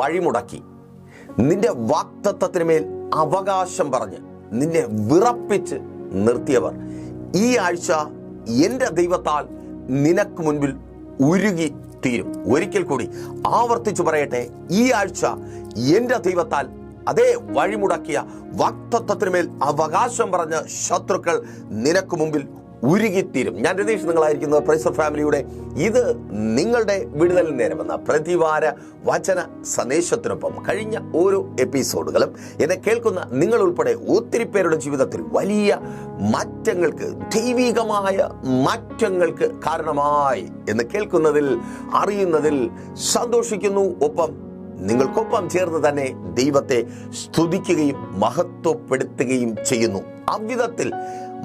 വഴിമുടക്കി. നിന്റെ വാക്തത്വത്തിന് മേൽ അവകാശം പറഞ്ഞ് നിന്നെ വിറപ്പിച്ച് നിർത്തിയവർ. ഈ ആഴ്ച എന്റെ ദൈവത്താൽ നിനക്ക് മുൻപിൽ ഉരുകി തീരും. ഒരിക്കൽ കൂടി ആവർത്തിച്ചു പറയട്ടെ ഈ ആഴ്ച എന്റെ ദൈവത്താൽ അതേ വഴിമുടക്കിയ വാക്തത്വത്തിന് മേൽ അവകാശം പറഞ്ഞ ശത്രുക്കൾ നിനക്ക് മുമ്പിൽ ഉരുകിത്തീരും. ഞാൻ രതീഷ് നിങ്ങളായിരിക്കുന്നത് പ്രൈസർ ഫാമിലിയുടെ ഇത് നിങ്ങളുടെ വിടുതൽ നേരമെന്ന പ്രതിവാര വചന സന്ദേശത്തിനൊപ്പം കഴിഞ്ഞ ഓരോ എപ്പിസോഡുകളും എന്നെ കേൾക്കുന്ന നിങ്ങൾ ഉൾപ്പെടെ ഒത്തിരി പേരുടെ ജീവിതത്തിൽ വലിയ മാറ്റങ്ങൾക്ക് ദൈവികമായ മാറ്റങ്ങൾക്ക് കാരണമായി എന്ന് കേൾക്കുന്നതിൽ അറിയുന്നതിൽ സന്തോഷിക്കുന്നു. ഒപ്പം നിങ്ങൾക്കൊപ്പം ചേർന്ന് തന്നെ ദൈവത്തെ സ്തുതിക്കുകയും മഹത്വപ്പെടുത്തുകയും ചെയ്യുന്നു. അവിധത്തിൽ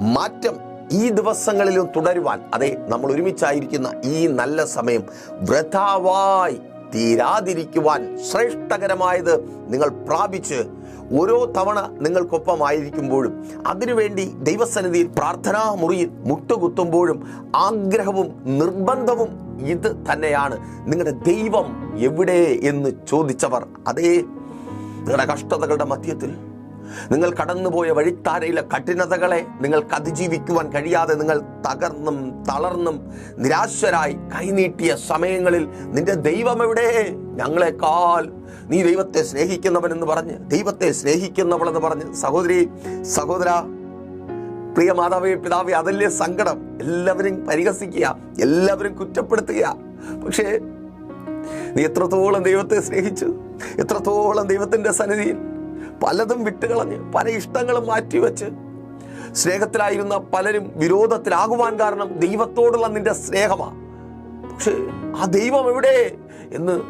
മാറ്റം ഈ ദിവസങ്ങളിലും തുടരുവാൻ അതെ നമ്മൾ ഒരുമിച്ചായിരിക്കുന്ന ഈ നല്ല സമയം വ്രതാവായി തീരാതിരിക്കുവാൻ ശ്രേഷ്ഠകരമായത് നിങ്ങൾ പ്രാപിച്ച് ഓരോ തവണ നിങ്ങൾക്കൊപ്പമായിരിക്കുമ്പോഴും അതിനുവേണ്ടി ദൈവസന്നിധിയിൽ പ്രാർത്ഥനാ മുറിയിൽ മുട്ടുകുത്തുമ്പോഴും ആഗ്രഹവും നിർബന്ധവും ഇത് തന്നെയാണ്. നിങ്ങളുടെ ദൈവം എവിടെ എന്ന് ചോദിച്ചവർ അതേ നിങ്ങളുടെ കഷ്ടതകളുടെ മധ്യത്തിൽ നിങ്ങൾ കടന്നുപോയ വഴിത്താരയിലെ കഠിനതകളെ നിങ്ങൾക്ക് അതിജീവിക്കുവാൻ കഴിയാതെ നിങ്ങൾ തകർന്നും തളർന്നും നിരാശരായി കൈനീട്ടിയ സമയങ്ങളിൽ നിന്റെ ദൈവം എവിടെ? ഞങ്ങളെക്കാൾ നീ ദൈവത്തെ സ്നേഹിക്കുന്നവനെന്ന് പറഞ്ഞ് ദൈവത്തെ സ്നേഹിക്കുന്നവളെന്ന് പറഞ്ഞ്. സഹോദരി സഹോദര പ്രിയ മാതാവേ പിതാവേ അതല്ലേ സങ്കടം? എല്ലാവരും പരിഹസിക്കുക എല്ലാവരും കുറ്റപ്പെടുത്തുക. പക്ഷേ നീ എത്രത്തോളം ദൈവത്തെ സ്നേഹിച്ചു? എത്രത്തോളം ദൈവത്തിന്റെ സന്നിധിയിൽ പലതും വിട്ടുകളഞ്ഞ് പല ഇഷ്ടങ്ങളും മാറ്റിവെച്ച് സ്നേഹത്തിലായിരുന്ന പലരും വിരോധത്തിലാകുവാൻ കാരണം ദൈവത്തോടുള്ള നിന്റെ സ്നേഹമാണ് പക്ഷേ ആ ദൈവം എവിടെ? എന്ന്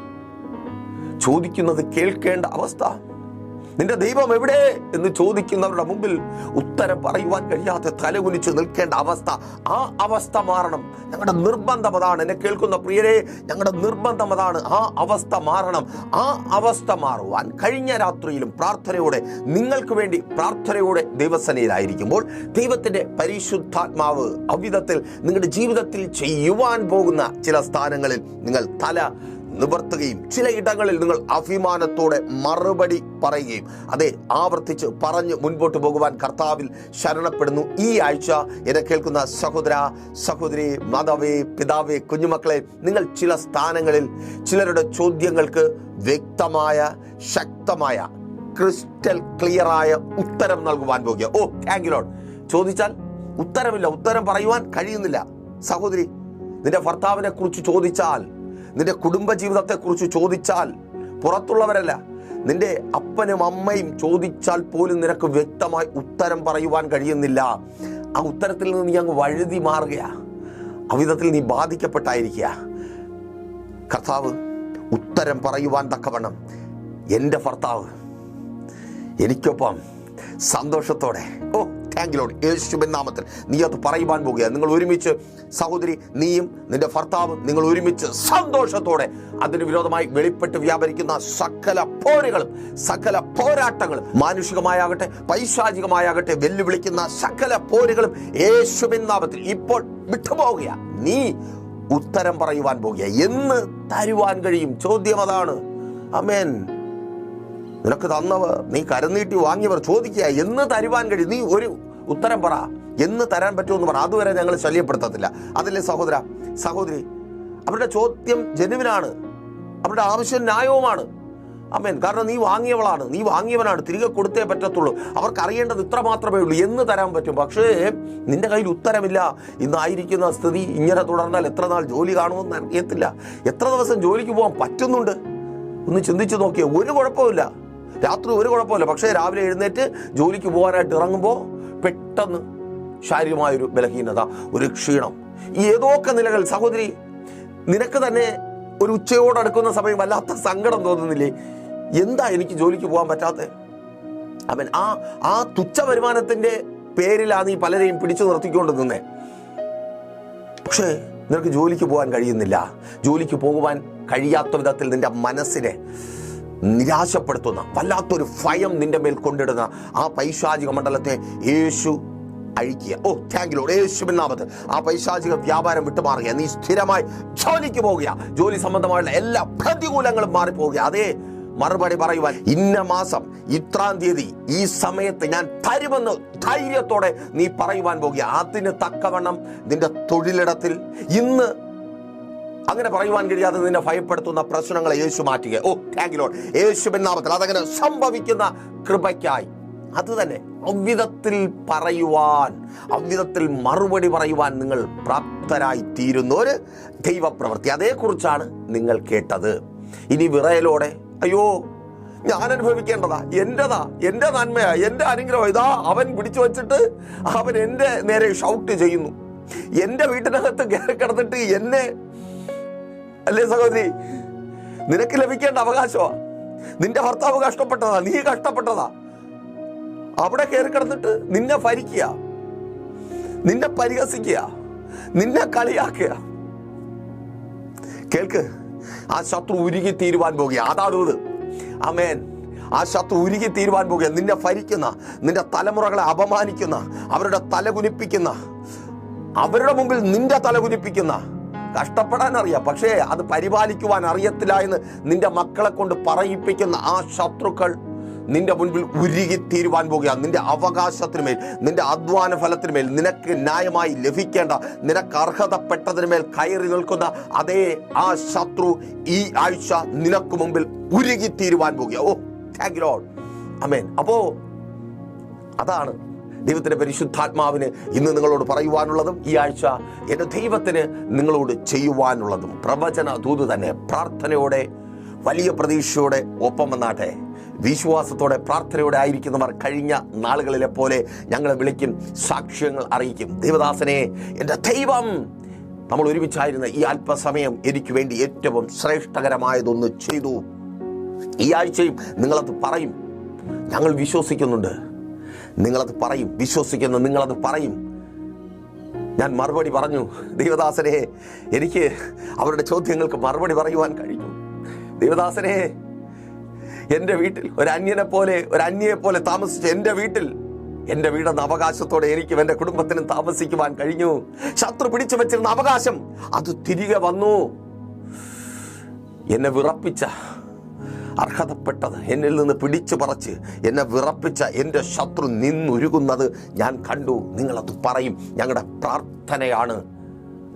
ചോദിക്കുന്നത് കേൾക്കേണ്ട അവസ്ഥ. നിന്റെ ദൈവം എവിടെ എന്ന് ചോദിക്കുന്നവരുടെ മുമ്പിൽ ഉത്തരം പറയുവാൻ കഴിയാതെ തലകുനിച്ച് നിൽക്കേണ്ട അവസ്ഥ ആ അവസ്ഥ മാറണം. ഞങ്ങളുടെ നിർബന്ധം അതാണ്. എന്നെ കേൾക്കുന്ന പ്രിയരെ ഞങ്ങളുടെ നിർബന്ധം അതാണ്. ആ അവസ്ഥ മാറണം. ആ അവസ്ഥ മാറുവാൻ കഴിഞ്ഞ രാത്രിയിലും പ്രാർത്ഥനയോടെ നിങ്ങൾക്ക് വേണ്ടി പ്രാർത്ഥനയോടെ ദൈവസനയിലായിരിക്കുമ്പോൾ ദൈവത്തിന്റെ പരിശുദ്ധാത്മാവ് അവിധത്തിൽ നിങ്ങളുടെ ജീവിതത്തിൽ ചെയ്യുവാൻ പോകുന്ന ചില സ്ഥാനങ്ങളിൽ നിങ്ങൾ തല നിവർത്തുകയും ചില ഇടങ്ങളിൽ നിങ്ങൾ അഭിമാനത്തോടെ മറുപടി പറയുകയും അതെ ആവർത്തിച്ച് പറഞ്ഞ് മുൻപോട്ട് പോകുവാൻ കർത്താവിൽ ശരണപ്പെടുന്നു. ഈ ആഴ്ച എന്നെ കേൾക്കുന്ന സഹോദര സഹോദരി മാതാവേ പിതാവേ കുഞ്ഞുമക്കളെ നിങ്ങൾ ചില സ്ഥാനങ്ങളിൽ ചിലരുടെ ചോദ്യങ്ങൾക്ക് വ്യക്തമായ ശക്തമായ ക്രിസ്റ്റൽ ക്ലിയറായ ഉത്തരം നൽകുവാൻ പോകുക. ഓ താങ്ക് ലോഡ് ചോദിച്ചാൽ ഉത്തരമില്ല. ഉത്തരം പറയുവാൻ കഴിയുന്നില്ല. സഹോദരി നിന്റെ ഭർത്താവിനെ കുറിച്ച് ചോദിച്ചാൽ നിന്റെ കുടുംബജീവിതത്തെക്കുറിച്ച് ചോദിച്ചാൽ പുറത്തുള്ളവരല്ല. നിന്റെ അപ്പനും അമ്മയും ചോദിച്ചാൽ പോലും നിനക്ക് വ്യക്തമായി ഉത്തരം പറയുവാൻ കഴിയുന്നില്ല. ആ ഉത്തരത്തിൽ നിന്ന് നീ അങ്ങ് വഴുതി മാറുകയാ. അവിധത്തിൽ നീ ബാധിക്കപ്പെട്ടായിരിക്കുക കർത്താവ് ഉത്തരം പറയുവാൻ തക്കവണ്ണം എന്റെ ഭർത്താവ് എനിക്കൊപ്പം സന്തോഷത്തോടെ ഓ താങ്ക് ലോഡ് യേശുബിൻ നാമത്തിൽ നീ അത് പറയുവാൻ പോകുക നിങ്ങൾ ഒരുമിച്ച് സഹോദരി നീയും നിന്റെ ഭർത്താവും നിങ്ങൾ ഒരുമിച്ച് സന്തോഷത്തോടെ അതിന് വിരോധമായി വെളിപ്പെട്ട് വ്യാപരിക്കുന്ന സകല പോരുകളും സകല പോരാട്ടങ്ങളും മാനുഷികമായാകട്ടെ പൈശാചികമായാകട്ടെ വെല്ലുവിളിക്കുന്ന സകല പോരുകളും യേശുബിൻ നാമത്തിൽ ഇപ്പോൾ വിട്ടുപോവുക നീ ഉത്തരം പറയുവാൻ പോകുക. എന്ന് തരുവാൻ കഴിയും. ചോദ്യം അതാണ്. അമേൻ നിനക്ക് തന്നവർ നീ കരനീട്ടി വാങ്ങിയവർ ചോദിക്കുക എന്ന് തരുവാൻ കഴിയും നീ ഒരു ഉത്തരം പറ എന്ന് തരാൻ പറ്റുമെന്ന് പറ. അതുവരെ ഞങ്ങൾ ശല്യപ്പെടുത്തത്തില്ല. അതല്ലേ സഹോദര? സഹോദരി അവരുടെ ചോദ്യം ജനുവിനാണ്. അവരുടെ ആവശ്യം ന്യായവുമാണ്. അമ്മേൻ കാരണം നീ വാങ്ങിയവളാണ്. നീ വാങ്ങിയവനാണ്. തിരികെ കൊടുത്തേ പറ്റത്തുള്ളൂ. അവർക്ക് അറിയേണ്ടത് ഇത്ര മാത്രമേ ഉള്ളൂ. എന്ന് തരാൻ പറ്റും. പക്ഷേ നിന്റെ കയ്യിൽ ഉത്തരമില്ല. ഇന്നായിരിക്കുന്ന സ്ഥിതി ഇങ്ങനെ തുടർന്നാൽ എത്ര നാൾ ജോലി കാണുമെന്ന് അറിയത്തില്ല. എത്ര ദിവസം ജോലിക്ക് പോകാൻ പറ്റുന്നുണ്ട്? ഒന്ന് ചിന്തിച്ചു നോക്കിയേ. ഒരു കുഴപ്പമില്ല രാത്രി ഒരു കുഴപ്പമില്ല. പക്ഷേ രാവിലെ എഴുന്നേറ്റ് ജോലിക്ക് പോകാനായിട്ട് ഇറങ്ങുമ്പോൾ പെട്ടെന്ന് ശാരീരികമായൊരു ബലഹീനത ഒരു ക്ഷീണം ഏതൊക്കെ നിലകൾ? സഹോദരി നിനക്ക് തന്നെ ഒരു ഉച്ചയോടടുക്കുന്ന സമയം വല്ലാത്ത സങ്കടം തോന്നുന്നില്ലേ? എന്താ എനിക്ക് ജോലിക്ക് പോകാൻ പറ്റാത്തത് അവൻ ആ ആ തുച്ഛ വരുമാനത്തിന്റെ പേരിലാണ് ഈ പലരെയും പിടിച്ചു നിർത്തിക്കൊണ്ട് നിന്നേ. പക്ഷേ നിനക്ക് ജോലിക്ക് പോകാൻ കഴിയുന്നില്ല. ജോലിക്ക് പോകുവാൻ കഴിയാത്ത വിധത്തിൽ നിന്റെ മനസ്സിനെ നിരാശപ്പെടുത്തുന്ന വല്ലാത്തൊരു ഭയം നിന്റെ മേൽ കൊണ്ടിടുന്ന ആ പൈശാചിക മണ്ഡലത്തെ യേശു അഴിക്കുക. ഓ താങ്ക് യു യേശു എന്നാമത് ആ പൈശാചിക വ്യാപാരം വിട്ടുമാറുക. നീ സ്ഥിരമായി ജോലിക്ക് പോകുക. ജോലി സംബന്ധമായുള്ള എല്ലാ പ്രതികൂലങ്ങളും മാറിപ്പോവുക അതേ മറുപടി പറയുവാൻ ഇന്ന മാസം ഇത്രാം തീയതി ഈ സമയത്ത് ഞാൻ തരുമെന്ന് ധൈര്യത്തോടെ നീ പറയുവാൻ പോകുക. അതിന് തക്കവണ്ണം നിന്റെ തൊഴിലിടത്തിൽ ഇന്ന് അങ്ങനെ പറയുവാൻ കഴിയാതെ നിന്നെ ഭയപ്പെടുത്തുന്ന പ്രശ്നങ്ങളെ യേശു മാറ്റുക ഓ താങ്ക് ലോഡ് യേശുവിൻ നാമത്തിൽ അതങ്ങനെ സംഭവിക്കുന്ന കൃപയ്ക്കായി. അത് തന്നെ അവിധത്തിൽ പറയുവാൻ അവിധത്തിൽ മറുപടി പറയുവാൻ നിങ്ങൾ പ്രാപ്തരായി തീരുന്ന ഒരു ദൈവപ്രവൃത്തി. അതേക്കുറിച്ചാണ് നിങ്ങൾ കേട്ടത്. ഇനി വിറയലോടെ അയ്യോ ഞാൻ അനുഭവിക്കേണ്ടതാ എന്റെതാ എന്റെ നന്മയാ എന്റെ അനുഗ്രഹം. ഇതാ അവൻ പിടിച്ചു വച്ചിട്ട് അവൻ എന്റെ നേരെ ഷൗട്ട് ചെയ്യുന്നു. എന്റെ വീട്ടിനകത്ത് കിടന്നിട്ട് എന്നെ അല്ലേ സഹോദരി? നിനക്ക് ലഭിക്കേണ്ട അവകാശമാ. നിന്റെ ഭർത്താവ് കഷ്ടപ്പെട്ടതാ നീ കഷ്ടപ്പെട്ടതാ. അവിടെ കയറി കിടന്നിട്ട് നിന്നെ ഭരിക്കുക നിന്നെ പരിഹസിക്കുക നിന്നെ കളിയാക്കുക. കേൾക്ക് ആ ശത്രു ഉരുകി തീരുവാൻ പോകുക. അതാണ് ഇത്. അമേൻ ആ ശത്രു ഉരുകി തീരുവാൻ പോകുക. നിന്നെ ഭരിക്കുന്ന നിന്റെ തലമുറകളെ അപമാനിക്കുന്ന അവരുടെ തല കുനിപ്പിക്കുന്ന അവരുടെ മുമ്പിൽ നിന്റെ തല കുനിപ്പിക്കുന്ന കഷ്ടപ്പെടാൻ അറിയാം പക്ഷേ അത് പരിപാലിക്കുവാൻ അറിയത്തില്ല എന്ന് നിന്റെ മക്കളെ കൊണ്ട് പറയിപ്പിക്കുന്ന ആ ശത്രുക്കൾ നിന്റെ മുൻപിൽ ഉരുകി തീരുവാൻ പോകുക നിന്റെ അവകാശത്തിനുമേൽ നിന്റെ അധ്വാന ഫലത്തിനുമേൽ നിനക്ക് ന്യായമായി ലഭിക്കേണ്ട നിനക്ക് അർഹതപ്പെട്ടതിനുമേൽ കയറി നിൽക്കുന്ന അതേ ആ ശത്രു ഈ ആഴ്ച നിനക്ക് മുമ്പിൽ ഉരുകി തീരുവാൻ പോകുക ഓ താങ്ക് ലോഡ് അമേൻ അപ്പോ അതാണ് ദൈവത്തിന്റെ പരിശുദ്ധാത്മാവിന് ഇന്ന് നിങ്ങളോട് പറയുവാനുള്ളതും ഈ ആഴ്ച എന്റെ ദൈവത്തിന് നിങ്ങളോട് ചെയ്യുവാനുള്ളതും. പ്രവചന ദൂത് തന്നെ പ്രാർത്ഥനയോടെ വലിയ പ്രതീക്ഷയോടെ ഒപ്പം വന്നാട്ടെ. വിശ്വാസത്തോടെ പ്രാർത്ഥനയോടെ ആയിരിക്കുന്നവർ കഴിഞ്ഞ നാളുകളിലെ പോലെ ഞങ്ങളെ വിളിക്കും സാക്ഷ്യങ്ങൾ അറിയിക്കും. ദൈവദാസനെ എന്റെ ദൈവം നമ്മൾ ഒരുമിച്ചായിരുന്ന ഈ അല്പസമയം എനിക്ക് വേണ്ടി ഏറ്റവും ശ്രേഷ്ഠകരമായതൊന്ന് ചെയ്തു. ഈ ആഴ്ചയും നിങ്ങളത് പറയും. ഞങ്ങൾ വിശ്വസിക്കുന്നുണ്ട്. നിങ്ങളത് പറയും വിശ്വസിക്കുന്ന നിങ്ങളത് പറയും. ഞാൻ മറുപടി പറഞ്ഞു ദൈവദാസനെ എനിക്ക് അവരുടെ ചോദ്യങ്ങൾക്ക് മറുപടി പറയുവാൻ കഴിഞ്ഞു. ദൈവദാസനെ എന്റെ വീട്ടിൽ ഒരു അന്യനെ പോലെ ഒരു അന്യയെ പോലെ താമസിച്ച എന്റെ വീട്ടിൽ എന്റെ വീടെന്ന അവകാശത്തോടെ എനിക്കും എന്റെ കുടുംബത്തിനും താമസിക്കുവാൻ കഴിഞ്ഞു. ശത്രു പിടിച്ചു വെച്ചിരുന്ന അവകാശം അത് തിരികെ വന്നു. എന്നെ വിറപ്പിച്ച അർഹതപ്പെട്ടത് എന്നിൽ നിന്ന് പിടിച്ചു പറിച്ച് എന്നെ വിറപ്പിച്ച എന്റെ ശത്രു നിന്നുരുകുന്നത് ഞാൻ കണ്ടു. നിങ്ങളത് പറയും. ഞങ്ങളുടെ പ്രാർത്ഥനയാണ്.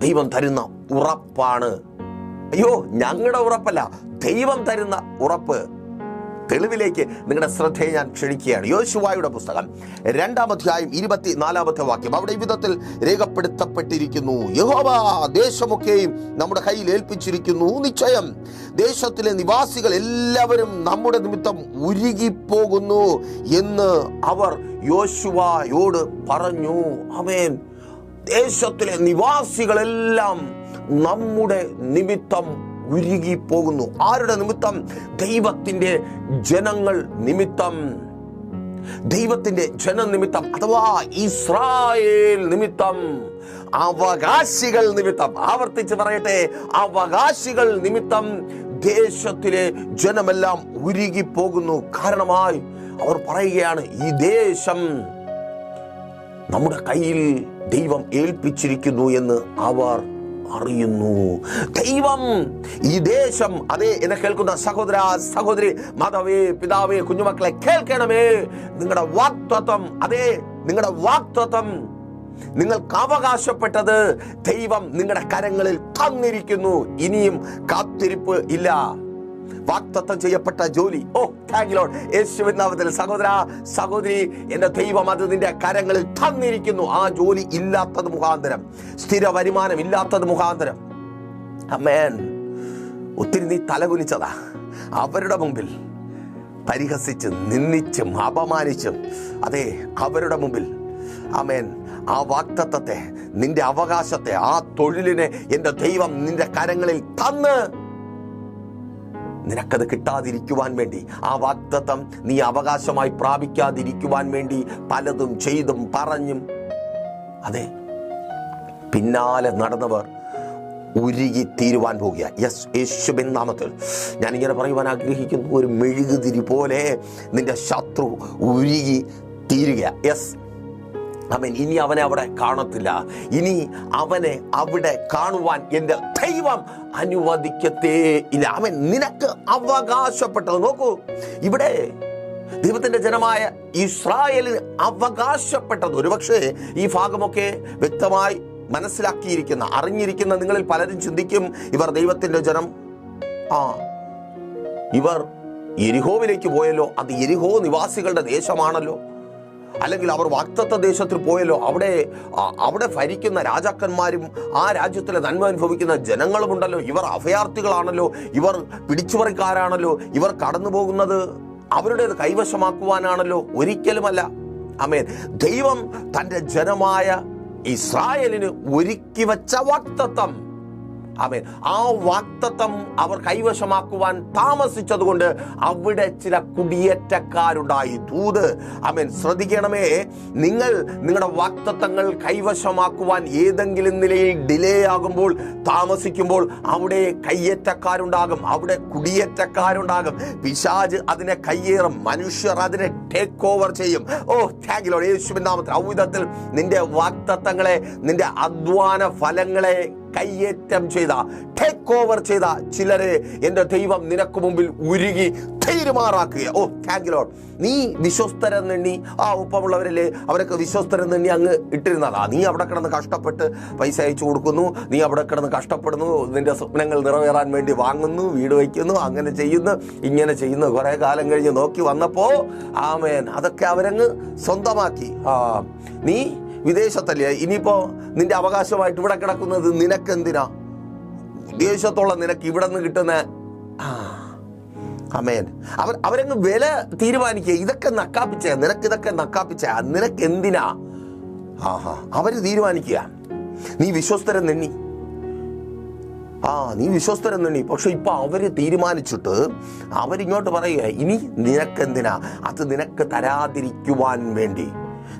ദൈവം തരുന്ന ഉറപ്പാണ്. അയ്യോ ഞങ്ങളുടെ ഉറപ്പല്ല. ദൈവം തരുന്ന ഉറപ്പ്. തെളിവിലേക്ക് നിങ്ങളുടെ ശ്രദ്ധയെ ഞാൻ ക്ഷണിക്കുകയാണ്. യോശുവായുടെ പുസ്തകം രണ്ടാം അധ്യായം ഇരുപത്തിനാലാമത്തെ വാക്യം. അവിടെ വിധത്തിൽ രേഖപ്പെടുത്തപ്പെട്ടിരിക്കുന്നു. യഹോവ ദേശമൊക്കെയും നമ്മുടെ കയ്യിൽ ഏൽപ്പിച്ചിരിക്കുന്നു. നിശ്ചയം ദേശത്തിലെ നിവാസികൾ എല്ലാവരും നമ്മുടെ നിമിത്തം ഉരുകിപ്പോകുന്നു എന്ന് അവർ യോശുവായോട് പറഞ്ഞു. അമേൻ ദേശത്തിലെ നിവാസികളെല്ലാം നമ്മുടെ നിമിത്തം ഉരുകി പോകുന്നു ആരുടെ നിമിത്തം? ദൈവത്തിന്റെ ജനങ്ങൾ നിമിത്തം. ദൈവത്തിന്റെ ജനനിമിത്തം അഥവാ ഇസ്രായേൽ നിമിത്തം. അവകാശികൾ നിമിത്തം. ആവർത്തിച്ച് പറയട്ടെ അവകാശികൾ നിമിത്തം ദേശത്തിലെ ജനമെല്ലാം ഉരുകി പോകുന്നു കാരണമായി അവർ പറയുകയാണ് ഈ ദേശം നമ്മുടെ കയ്യിൽ ദൈവം ഏൽപ്പിച്ചിരിക്കുന്നു എന്ന് അവർ അറിയുന്നു. ദൈവം ഈ ദേശം അതെ എന്നെ കേൾക്കുന്ന സഹോദര സഹോദരി മാതാവേ പിതാവേ കുഞ്ഞുമക്കളെ കേൾക്കണമേ. നിങ്ങളുടെ വാക്തത്വം അതെ നിങ്ങളുടെ വാക്തത്വം നിങ്ങൾക്ക് അവകാശപ്പെട്ടത് ദൈവം നിങ്ങളുടെ കരങ്ങളിൽ തന്നിരിക്കുന്നു. ഇനിയും കാത്തിരിപ്പ് ഇല്ല. വാക്തത്വം ചെയ്യപ്പെട്ട ജോലി. ഓ താങ്ക് ലോഡ് യേശുവിൻ നാമത്തിൽ സഹോദര സഹോദരി എന്റെ ദൈവം അത് നിന്റെ കരങ്ങളിൽ തന്നിരിക്കുന്നു. ആ ജോലി ഇല്ലാത്തത് മുഖാന്തരം. സ്ഥിര വരുമാനം ഇല്ലാത്തത് മുഖാന്തരം. അമ്മേൻ ഒത്തിരി നീ തലകുലിച്ചതാ അവരുടെ മുമ്പിൽ പരിഹസിച്ച് നിന്ദിച്ചും അപമാനിച്ചും അതെ അവരുടെ മുമ്പിൽ. അമേൻ ആ വാക്തത്വത്തെ നിന്റെ അവകാശത്തെ ആ തൊഴിലിനെ എന്റെ ദൈവം നിന്റെ കരങ്ങളിൽ തന്ന് നിനക്കത് കിട്ടാതിരിക്കുവാൻ വേണ്ടി ആ വാക്തത്വം നീ അവകാശമായി പ്രാപിക്കാതിരിക്കുവാൻ വേണ്ടി പലതും ചെയ്തും പറഞ്ഞും. അതെ പിന്നാലെ നടന്നവർ ഉരുകി തീരുവാൻ പോകുക യെസ് യേശുബിൻ നാമത്തിൽ. ഞാനിങ്ങനെ പറയുവാൻ ആഗ്രഹിക്കുന്നു ഒരു മെഴുകുതിരി പോലെ നിന്റെ ശത്രു ഉരുകി തീരുക യെസ് അവൻ ഇനി അവനെ അവിടെ കാണത്തില്ല. ഇനി അവനെ അവിടെ കാണുവാൻ എന്റെ ദൈവം അനുവദിക്കത്തേ ഇല്ല. അവൻ നിനക്ക് അവകാശപ്പെട്ടത് നോക്കൂ. ഇവിടെ ദൈവത്തിന്റെ ജനമായ ഇസ്രായേലിന് അവകാശപ്പെട്ടത് ഒരുപക്ഷെ ഈ ഭാഗമൊക്കെ വ്യക്തമായി മനസ്സിലാക്കിയിരിക്കുന്ന അറിഞ്ഞിരിക്കുന്ന നിങ്ങളിൽ പലരും ചിന്തിക്കും ഇവർ ദൈവത്തിന്റെ ജനം. ആ ഇവർ എരിഹോവിലേക്ക് പോയല്ലോ. അത് എരിഹോ നിവാസികളുടെ ദേശമാണല്ലോ. അല്ലെങ്കിൽ അവർ വാക്തത്വ ദേശത്തിൽ പോയല്ലോ അവിടെ അവിടെ ഭരിക്കുന്ന രാജാക്കന്മാരും ആ രാജ്യത്തിലെ നന്മ അനുഭവിക്കുന്ന ജനങ്ങളുമുണ്ടല്ലോ. ഇവർ അഭയാർത്ഥികളാണല്ലോ. ഇവർ പിടിച്ചുപറിക്കാരാണല്ലോ. ഇവർ കടന്നു പോകുന്നത് അവരുടേത് കൈവശമാക്കുവാനാണല്ലോ. ഒരിക്കലുമല്ല. അമേൻ ദൈവം തന്റെ ജനമായ ഇസ്രായേലിന് ഒരുക്കി വച്ച വാക്തത്വം. ആമേൻ ആ വാക്തത്വം അവർ കൈവശമാക്കുവാൻ താമസിച്ചതുകൊണ്ട് അവിടെ ചില കുടിയേറ്റക്കാരുണ്ടായി. ദൂത് ആമേൻ ശ്രദ്ധിക്കണമേ നിങ്ങൾ നിങ്ങളുടെ വാക്തത്വങ്ങൾ കൈവശമാക്കുവാൻ ഏതെങ്കിലും നിലയിൽ ഡിലേ ആകുമ്പോൾ താമസിക്കുമ്പോൾ അവിടെ കയ്യേറ്റക്കാരുണ്ടാകും അവിടെ കുടിയേറ്റക്കാരുണ്ടാകും. പിശാജ് അതിനെ കയ്യേറും മനുഷ്യർ അതിനെ ടേക്ക് ഓവർ ചെയ്യും. ഓ താങ്കിലോ യേശുവിൻ നാമത്തിൽ ഔവിധത്തിൽ നിന്റെ വാക്തത്വങ്ങളെ നിന്റെ അധ്വാന ഫലങ്ങളെ കയ്യേറ്റം ചെയ്ത ടേക്ക് ഓവർ ചെയ്ത ചിലരെ എന്റെ ദൈവം നിനക്ക് മുമ്പിൽ ഉരുകി തീരുമാറാക്കുക ഓ താങ്ക് ലോഡ് നീ വിശ്വസ്തരെന്നെണ്ണി ആ ഒപ്പമുള്ളവരല്ലേ അവരൊക്കെ വിശ്വസ്തരെന്നെണ്ണി അങ്ങ് ഇട്ടിരുന്നതാ. നീ അവിടെ കിടന്ന് കഷ്ടപ്പെട്ട് പൈസ അയച്ചു കൊടുക്കുന്നു നീ അവിടെ കിടന്ന് കഷ്ടപ്പെടുന്നു നിന്റെ സ്വപ്നങ്ങൾ നിറവേറാൻ വേണ്ടി വാങ്ങുന്നു വീട് വയ്ക്കുന്നു അങ്ങനെ ചെയ്യുന്നു ഇങ്ങനെ ചെയ്യുന്നു. കുറേ കാലം കഴിഞ്ഞ് നോക്കി വന്നപ്പോൾ ആമേൻ അതൊക്കെ അവരങ്ങ് സ്വന്തമാക്കി. ആ നീ വിദേശത്തല്ലേ? ഇനിയിപ്പോ നിന്റെ അവകാശമായിട്ട് ഇവിടെ കിടക്കുന്നത് നിനക്കെന്തിനാ? വിദേശത്തുള്ള നിനക്ക് ഇവിടെ നിന്ന് കിട്ടുന്ന ആ അമേൻ. അവർ അവരങ്ങ് വില തീരുമാനിക്കുക. ഇതൊക്കെ നക്കാപ്പിച്ച നിനക്ക് ഇതൊക്കെ നക്കാപ്പിച്ച നിനക്ക് എന്തിനാ ആഹാ അവർ തീരുമാനിക്കുക. നീ വിശ്വസ്തരെന്നെണ്ണി. ആ നീ വിശ്വസ്തരെന്നെണ്ണി. പക്ഷെ ഇപ്പൊ അവർ തീരുമാനിച്ചിട്ട് അവരിങ്ങോട്ട് പറയുക ഇനി നിനക്കെന്തിനാ? അത് നിനക്ക് തരാതിരിക്കുവാൻ വേണ്ടി.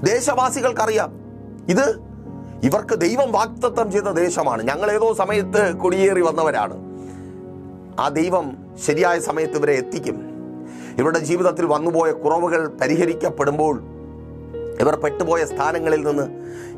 ദേശവാസികൾക്കറിയാം. ഇത് ഇവർക്ക് ദൈവം വാക്തത്വം ചെയ്ത ദേശമാണ്. ഞങ്ങൾ ഏതോ സമയത്ത് കുടിയേറി വന്നവരാണ്. ആ ദൈവം ശരിയായ സമയത്ത് ഇവരെ എത്തിക്കും. ഇവരുടെ ജീവിതത്തിൽ വന്നുപോയ കുറവുകൾ പരിഹരിക്കപ്പെടുമ്പോൾ ഇവർ പെട്ടുപോയ സ്ഥാനങ്ങളിൽ നിന്ന്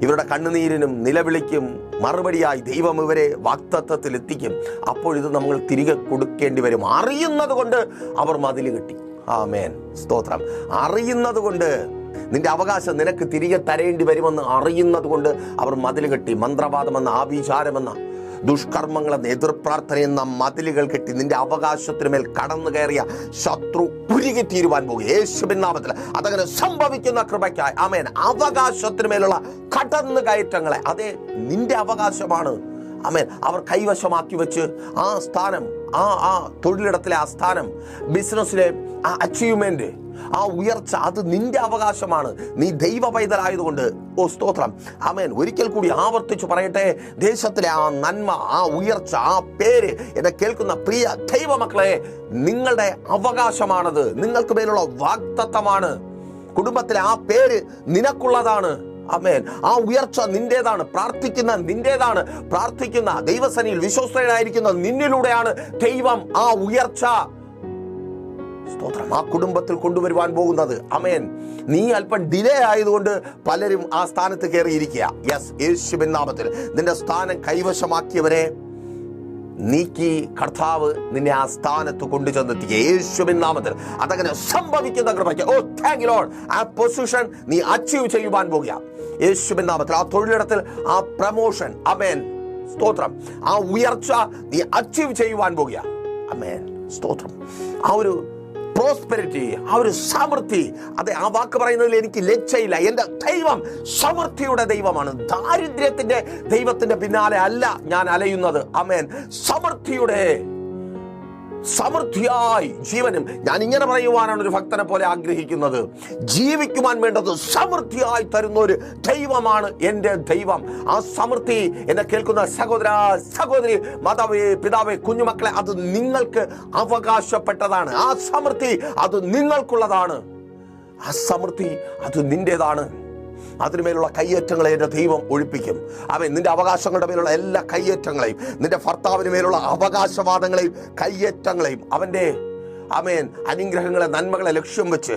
ഇവരുടെ കണ്ണുനീരിനും നിലവിളിക്കും. മറുപടിയായി ദൈവം ഇവരെ വാക്തത്വത്തിൽ എത്തിക്കും. അപ്പോഴിത് നമ്മൾ തിരികെ കൊടുക്കേണ്ടി വരും. അറിയുന്നത് കൊണ്ട് അവർ മതിൽ കെട്ടി. ആ മേൻ സ്തോത്രം. അറിയുന്നത് കൊണ്ട് നിന്റെ അവകാശം നിനക്ക് തിരികെ തരേണ്ടി വരുമെന്ന് അറിയുന്നതുകൊണ്ട് അവർ മതിൽ കെട്ടി മന്ത്രവാദമെന്ന ആഭിചാരമെന്ന ദുഷ്കർമ്മങ്ങളെന്ന എതിർപ്രാർത്ഥന എന്ന മതിലുകൾ കെട്ടി നിന്റെ അവകാശത്തിന് മേൽ കടന്നു കയറിയ ശത്രു കുരുകി തീരുവാൻ പോകും. യേശുവിൻ നാമത്തിൽ അതങ്ങനെ സംഭവിക്കുന്ന കൃപയ്ക്കായി. അമേൻ അവകാശത്തിന് മേലുള്ള കടന്നു കയറ്റങ്ങളെ. അതെ നിന്റെ അവകാശമാണ്. അമേൻ അവർ കൈവശമാക്കി വെച്ച് ആ സ്ഥാനം ആ ആ തൊഴിലിടത്തിലെ ആ സ്ഥാനം ബിസിനസ്സിലെ ആ അച്ചീവ്മെന്റ് ആ ഉയർച്ച അത് നിന്റെ അവകാശമാണ്. നീ ദൈവ പൈതലായതുകൊണ്ട് ഓ സ്തോത്രം. അമേൻ ഒരിക്കൽ കൂടി ആവർത്തിച്ചു പറയട്ടെ. ദേശത്തിലെ ആ നന്മ ആ ഉയർച്ച ആ പേര് എന്നെ കേൾക്കുന്ന പ്രിയ ദൈവമക്കളെ നിങ്ങളുടെ അവകാശമാണത്. നിങ്ങൾക്ക് മേലുള്ള വാക്തത്വമാണ് കുടുംബത്തിലെ ആ പേര് നിനക്കുള്ളതാണ്. അമേൻ ആ ഉയർച്ച നിന്റേതാണ്. പ്രാർത്ഥിക്കുന്ന നിന്റേതാണ്. പ്രാർത്ഥിക്കുന്ന ദൈവസനിയിൽ വിശ്വസ്തനായിരിക്കുന്ന നിന്നിലൂടെയാണ് ദൈവം ആ ഉയർച്ച. സ്തോത്രം. ആ കുടുംബത്തിൽ കൊണ്ടുവരുവാൻ പോകുന്നത്. അമേൻ നീ അല്പം ഡിലേ ആയതുകൊണ്ട് പലരും ആ സ്ഥാനത്ത് കയറിയിരിക്കുക. യെസ് യേശുബിൻ നാമത്തിൽ. നിന്റെ സ്ഥാനം കൈവശമാക്കിയവരെ നീക്കി കർത്താവ് നിന്നെ ആ സ്ഥാനത്ത് കൊണ്ടുചെന്നെത്തിക്കുക. യേശുവിൻ നാമത്തിൽ അതങ്ങനെ സംഭവിക്കുന്ന കൃപയ്ക്ക്. ഓ താങ്ക് ലോഡ് ആ പൊസിഷൻ നീ അച്ചീവ് ചെയ്യുവാൻ പോകുക. യേശുവിൻ നാമത്തിൽ ആ തൊഴിലിടത്തിൽ ആ പ്രമോഷൻ അമേൻ സ്തോത്രം. ആ ഉയർച്ച നീ അച്ചീവ് ചെയ്യുവാൻ പോകുക. അമേൻ സ്തോത്രം. ആ ഒരു പ്രോസ്പെരിറ്റി ആ ഒരു സമൃദ്ധി. അതെ ആ വാക്ക് പറയുന്നതിൽ എനിക്ക് ലജ്ജയില്ല. എന്റെ ദൈവം സമൃദ്ധിയുടെ ദൈവമാണ്. ദാരിദ്ര്യത്തിന്റെ ദൈവത്തിന്റെ പിന്നാലെ അല്ല ഞാൻ അലയുന്നത്. അമേൻ സമൃദ്ധിയുടെ സമൃദ്ധിയായി ജീവനും. ഞാൻ ഇങ്ങനെ പറയുവാനാണ് ഒരു ഭക്തനെ പോലെ ആഗ്രഹിക്കുന്നത്. ജീവിക്കുവാൻ വേണ്ടത് സമൃദ്ധിയായി തരുന്ന ഒരു ദൈവമാണ് എന്റെ ദൈവം. ആ സമൃദ്ധി എന്നെ കേൾക്കുന്ന സഹോദര സഹോദരി മാതാവേ പിതാവേ കുഞ്ഞുമക്കളെ അത് നിങ്ങൾക്ക് അവകാശപ്പെട്ടതാണ്. ആ സമൃദ്ധി അത് നിങ്ങൾക്കുള്ളതാണ്. ആ സമൃദ്ധി അത് നിന്റേതാണ്. അതിനുമേലുള്ള കയ്യേറ്റങ്ങളെ എന്റെ ദൈവം ഒഴിപ്പിക്കും. അവൻ നിന്റെ അവകാശങ്ങളുടെ മേലുള്ള എല്ലാ കയ്യേറ്റങ്ങളെയും നിന്റെ ഭർത്താവിന് മേലുള്ള അവകാശവാദങ്ങളെയും കയ്യേറ്റങ്ങളെയും അവന്റെ അമേൻ അനുഗ്രഹങ്ങളെ നന്മകളെ ലക്ഷ്യം വെച്ച്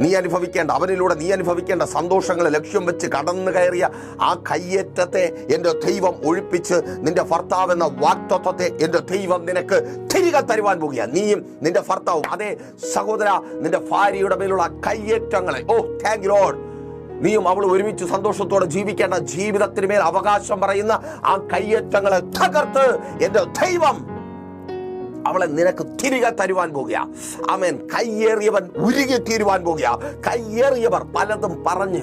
നീ അനുഭവിക്കേണ്ട അവനിലൂടെ നീ അനുഭവിക്കേണ്ട സന്തോഷങ്ങളെ ലക്ഷ്യം വെച്ച് കടന്നു കയറിയ ആ കയ്യേറ്റത്തെ എന്റെ ദൈവം ഒഴിപ്പിച്ച് നിന്റെ ഭർത്താവെന്ന വാക്തത്വത്തെ എന്റെ ദൈവം നിനക്ക് തിരികെ തരുവാൻ പോകുക നീയും നിന്റെ ഭർത്താവും അതേ സഹോദര നിന്റെ ഭാര്യയുടെ മേലുള്ള കയ്യേറ്റങ്ങളെ. ഓ താങ്ക് ലോഡ് നീയും അവൾ ഒരുമിച്ച് സന്തോഷത്തോടെ ജീവിക്കേണ്ട ജീവിതത്തിന് മേൽ അവകാശം പറയുന്ന ആ കയ്യേറ്റങ്ങളെ തകർത്ത് എന്റെ ദൈവം അവളെ നിനക്ക് തിരികെ തരുവാൻ പോകുക. അമൻ കയ്യേറിയവൻ ഉരുകി തീരുവാൻ പോകുക. കയ്യേറിയവർ പലതും പറഞ്ഞ്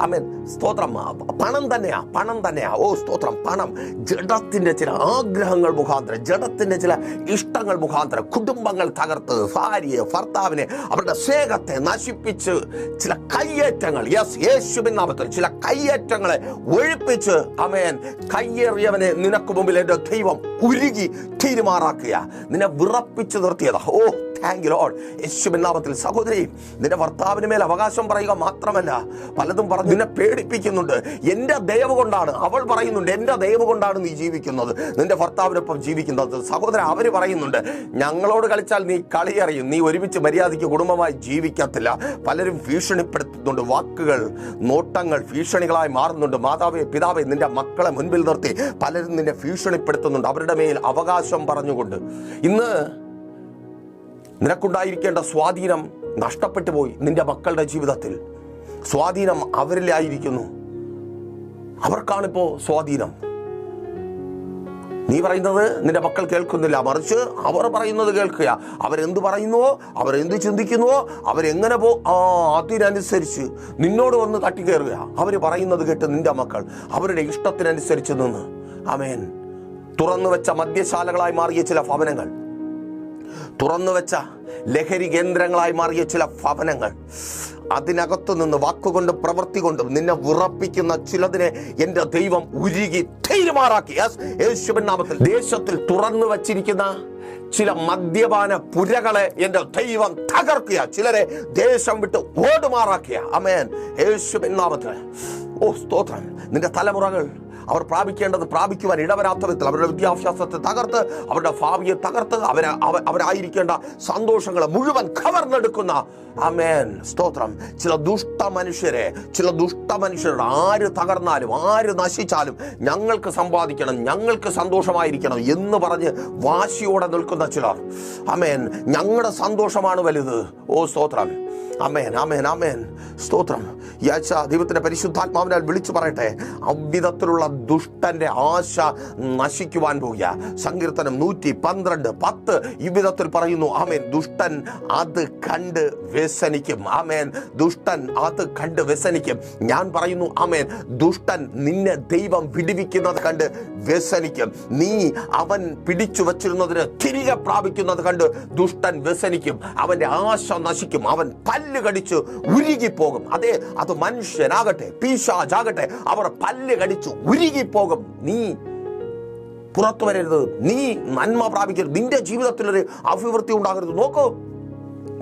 അമേൻ സ്തോത്രം. പണം തന്നെയാ പണം തന്നെയാ. ഓ സ്തോത്രം. പണം. ജഡത്തിന്റെ ചില ആഗ്രഹങ്ങൾ മുഖാന്തരം ജഡത്തിന്റെ ചില ഇഷ്ടങ്ങൾ മുഖാന്തരം കുടുംബങ്ങൾ തകർത്ത് ഭാര്യയെ ഭർത്താവിനെ അവരുടെ സ്നേഹത്തെ നശിപ്പിച്ച് ചില കയ്യേറ്റങ്ങൾ യെസ് യേശുവിൻ നാമത്തിൽ ചില കയ്യേറ്റങ്ങളെ ഒഴിപ്പിച്ച് അമേൻ കയ്യേറിയവനെ നിനക്ക് മുമ്പിൽ എന്റെ ദൈവം ഉരുകി തീരുമാറാക്കുക. നിന്നെ വിറപ്പിച്ചു നിർത്തിയതാ. ഓ താങ്ക് യു ലോഡ് യേശു നാമത്തിൽ സഹോദരി നിന്റെ ഭർത്താവിന് മേൽ അവകാശം പറയുക മാത്രമല്ല പലതും പറഞ്ഞു നിന്നെ പേടിപ്പിക്കുന്നുണ്ട്. എന്റെ ദയവ് കൊണ്ടാണ് അവൾ പറയുന്നുണ്ട് എന്റെ ദയവ് കൊണ്ടാണ് നീ ജീവിക്കുന്നത്. നിന്റെ ഭർത്താവിനൊപ്പം ജീവിക്കുന്നത്. സഹോദരൻ അവർ പറയുന്നുണ്ട് ഞങ്ങളോട് കളിച്ചാൽ നീ കളിയറിയും നീ ഒരുമിച്ച് മര്യാദയ്ക്ക് കുടുംബമായി ജീവിക്കത്തില്ല. പലരും ഭീഷണിപ്പെടുത്തുന്നുണ്ട്. വാക്കുകൾ നോട്ടങ്ങൾ ഭീഷണികളായി മാറുന്നുണ്ട്. മാതാവേ പിതാവേ നിന്റെ മക്കളെ മുൻപിൽ നിർത്തി. പലരും നിന്നെ ഭീഷണിപ്പെടുത്തുന്നുണ്ട്. അവരുടെ മേൽ അവകാശം പറഞ്ഞുകൊണ്ട്. ഇന്ന് നിനക്കുണ്ടായിരിക്കേണ്ട സ്വാധീനം നഷ്ടപ്പെട്ടു പോയി നിന്റെ മക്കളുടെ ജീവിതത്തിൽ. സ്വാധീനം അവരിലായിരിക്കുന്നു അവർക്കാണിപ്പോ സ്വാധീനം. നീ പറയുന്നത് നിന്റെ മക്കൾ കേൾക്കുന്നില്ല. മറിച്ച് അവർ പറയുന്നത് കേൾക്കുക. അവരെന്ത് പറയുന്നുവോ അവരെന്ത് ചിന്തിക്കുന്നുവോ അവരെങ്ങനെ പോ ആ അതിനനുസരിച്ച് നിന്നോട് വന്ന് തട്ടിക്കയറുക അവർ പറയുന്നത് കേട്ട് നിന്റെ മക്കൾ അവരുടെ ഇഷ്ടത്തിനനുസരിച്ച് നിന്ന്. അമേൻ തുറന്നു വെച്ച മദ്യശാലകളായി മാറിയ ചില ഭവനങ്ങൾ. തുറന്നു വെച്ച ലഹരി കേന്ദ്രങ്ങളായി മാറിയ ചില ഭവനങ്ങൾ. അതിനകത്തു നിന്ന് വാക്കുകൊണ്ടും പ്രവൃത്തി കൊണ്ടും നിന്നെ വിറപ്പിക്കുന്ന ചിലതിനെ എന്റെ ദൈവം ഉരുകി തീരുമാറാക്കി യേശുവിൻ നാമത്തിൽ ദേശത്തിൽ തുറന്നു വച്ചിരിക്കുന്ന ചില മദ്യപാന പുരകളെ എന്റെ ദൈവം തകർക്കുക. ചിലരെ ദേശം വിട്ട് ഓടുമാറാക്കിയ. അമേൻ യേശുവിൻ നാമത്തിൽ. ഓ സ്തോത്രം. നിന്റെ തലമുറകൾ അവർ പ്രാപിക്കേണ്ടത് പ്രാപിക്കുവാൻ ഇടവരാത്ത വിധത്തിൽ അവരുടെ വിദ്യാഭ്യാസത്തെ തകർത്ത് അവരുടെ ഭാവിയെ തകർത്ത് അവരെ അവരായിരിക്കേണ്ട സന്തോഷങ്ങളെ മുഴുവൻ കവർന്നെടുക്കുന്ന അമേൻ സ്തോത്രം. ചില ദുഷ്ട മനുഷ്യരെ ചില ദുഷ്ട മനുഷ്യരുടെ ആര് തകർന്നാലും ആര് നശിച്ചാലും ഞങ്ങൾക്ക് സമ്പാദിക്കണം ഞങ്ങൾക്ക് സന്തോഷമായിരിക്കണം എന്ന് പറഞ്ഞ് വാശിയോടെ നിൽക്കുന്ന ചിലർ. അമേൻ ഞങ്ങളുടെ സന്തോഷമാണ് വലുത്. ഓ സ്തോത്രം. അമേൻ അമേൻ അമേൻ സ്തോത്രം. യാച്ച ദൈവത്തിന്റെ പരിശുദ്ധാത്മാവിനാൽ വിളിച്ചു പറയട്ടെ. അവിധത്തിലുള്ള ദുഷ്ടന്റെ ആശ നശിക്കുവാൻ പോകുക സങ്കീർത്തനം നൂറ്റി പന്ത്രണ്ട് പത്ത് ഇവിധത്തിൽ പറയുന്നു ആമേൻ. ദുഷ്ടൻ അത് കണ്ട് വ്യസനിക്കും. ആമേൻ. ദുഷ്ടൻ അത് കണ്ട് വ്യസനിക്കും. ഞാൻ പറയുന്നു ആമേൻ. ദുഷ്ടൻ നിന്നെ ദൈവം പിടിവിക്കുന്നത് കണ്ട് വ്യസനിക്കും. നീ അവൻ പിടിച്ചു വച്ചിരുന്നതിന് തിരികെ പ്രാപിക്കുന്നത് കണ്ട് ദുഷ്ടൻ വ്യസനിക്കും. അവന്റെ ആശ നശിക്കും. അവൻ പല പല്ല് കടിച്ച് ഉരുകിപ്പോകും. അതെ അത് മനുഷ്യനാകട്ടെ പീശാജാകട്ടെ അവർ പല്ല് കടിച്ച് ഉരുകിപ്പോകും. നീ പുറത്തു വരരുത്. നീ നന്മ പ്രാപിക്കരുത്. നിന്റെ ജീവിതത്തിലൊരു അഭിവൃദ്ധി ഉണ്ടാകരുത്. നോക്കൂ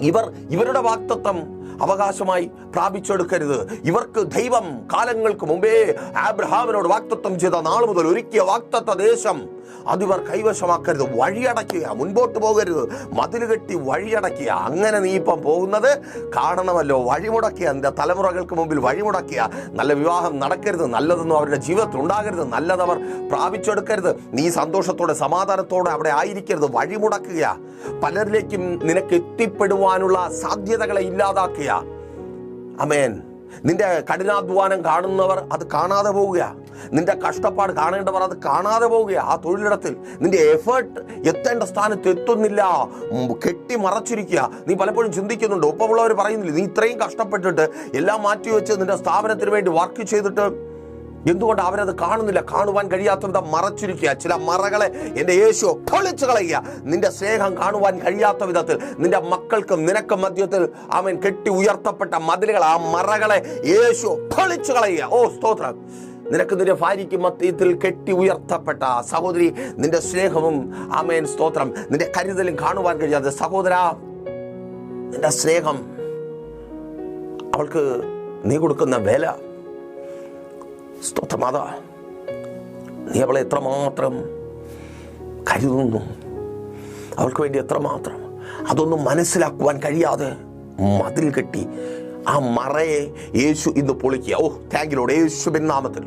ഇവർ ഇവരുടെ വാക്തത്വം അവകാശമായി പ്രാപിച്ചെടുക്കരുത്. ഇവർക്ക് ദൈവം കാലങ്ങൾക്ക് മുമ്പേ ആബ്രഹാമിനോട് വാക്തത്വം ചെയ്ത നാൾ മുതൽ ഒരുക്കിയ വാക്തത്വ ദേശം. അതിവർ കൈവശമാക്കരുത്. വഴിയടയ്ക്കുക. മുൻപോട്ട് പോകരുത്. മതിൽ കെട്ടി വഴിയടയ്ക്കുക. അങ്ങനെ നീ ഇപ്പം പോകുന്നത് കാണണമല്ലോ. വഴിമുടക്കുക എന്റെ തലമുറകൾക്ക് മുമ്പിൽ വഴിമുടക്കുക നല്ല വിവാഹം നടക്കരുത്. നല്ലതൊന്നും അവരുടെ ജീവിതത്തിൽ ഉണ്ടാകരുത്. നല്ലതവർ പ്രാപിച്ചെടുക്കരുത്. നീ സന്തോഷത്തോടെ സമാധാനത്തോടെ അവിടെ ആയിരിക്കരുത്. വഴിമുടക്കുക. പലരിലേക്കും നിനക്ക് എത്തിപ്പെടുവാനുള്ള സാധ്യതകളെ ഇല്ലാതാക്കുക. അമേൻ നിന്റെ കഠിനാധ്വാനം കാണുന്നവർ അത് കാണാതെ പോവുക നിന്റെ കഷ്ടപ്പാട് കാണേണ്ടവർ അത് കാണാതെ പോവുക ആ തൊഴിലിടത്തിൽ നിന്റെ എഫേർട്ട് എത്തേണ്ട സ്ഥാനത്ത് എത്തുന്നില്ല. കെട്ടി മറച്ചിരിക്കുക. നീ പലപ്പോഴും ചിന്തിക്കുന്നുണ്ട്. ഒപ്പമുള്ളവർ പറയുന്നില്ല നീ ഇത്രയും കഷ്ടപ്പെട്ടിട്ട് എല്ലാം മാറ്റി വെച്ച് നിന്റെ സ്ഥാപനത്തിന് വേണ്ടി വർക്ക് ചെയ്തിട്ട് എന്തുകൊണ്ട് അവരത് കാണുന്നില്ല? കാണുവാൻ കഴിയാത്തവരുടെ മറച്ചിരിക്കുക. ചില മറകളെ എന്റെ യേശു പൊളിച്ചു കളയുക. നിന്റെ സ്നേഹം കാണുവാൻ കഴിയാത്ത വിധത്തിൽ നിന്റെ മക്കൾക്കും നിനക്കും മധ്യത്തിൽ അവൻ കെട്ടി ഉയർത്തപ്പെട്ട മതിലുകൾ ആ മറകളെ യേശു പൊളിച്ചു കളയുക. ഓ സ്തോത്രം. നിനക്ക് നിന്റെ ഭാര്യയ്ക്ക് മധ്യത്തിൽ കെട്ടി ഉയർത്തപ്പെട്ട സഹോദരി നിന്റെ സ്നേഹവും ആമേൻ സ്തോത്രം. നിന്റെ കരുതലും കാണുവാൻ കഴിയാതെ സഹോദര നിന്റെ സ്നേഹം അവൾക്ക് നീ കൊടുക്കുന്ന വില സ്തോത്രമാതാ നീ അവളെ എത്രമാത്രം കരുതുന്നു. അവൾക്ക് വേണ്ടി എത്രമാത്രം അതൊന്നും മനസ്സിലാക്കുവാൻ കഴിയാതെ മതിൽ കെട്ടി ആ മറയെ യേശു ഇന്ന് പൊളിക്കുക. ഓ താങ്കിലോട് യേശുവിൻ നാമത്തിൽ.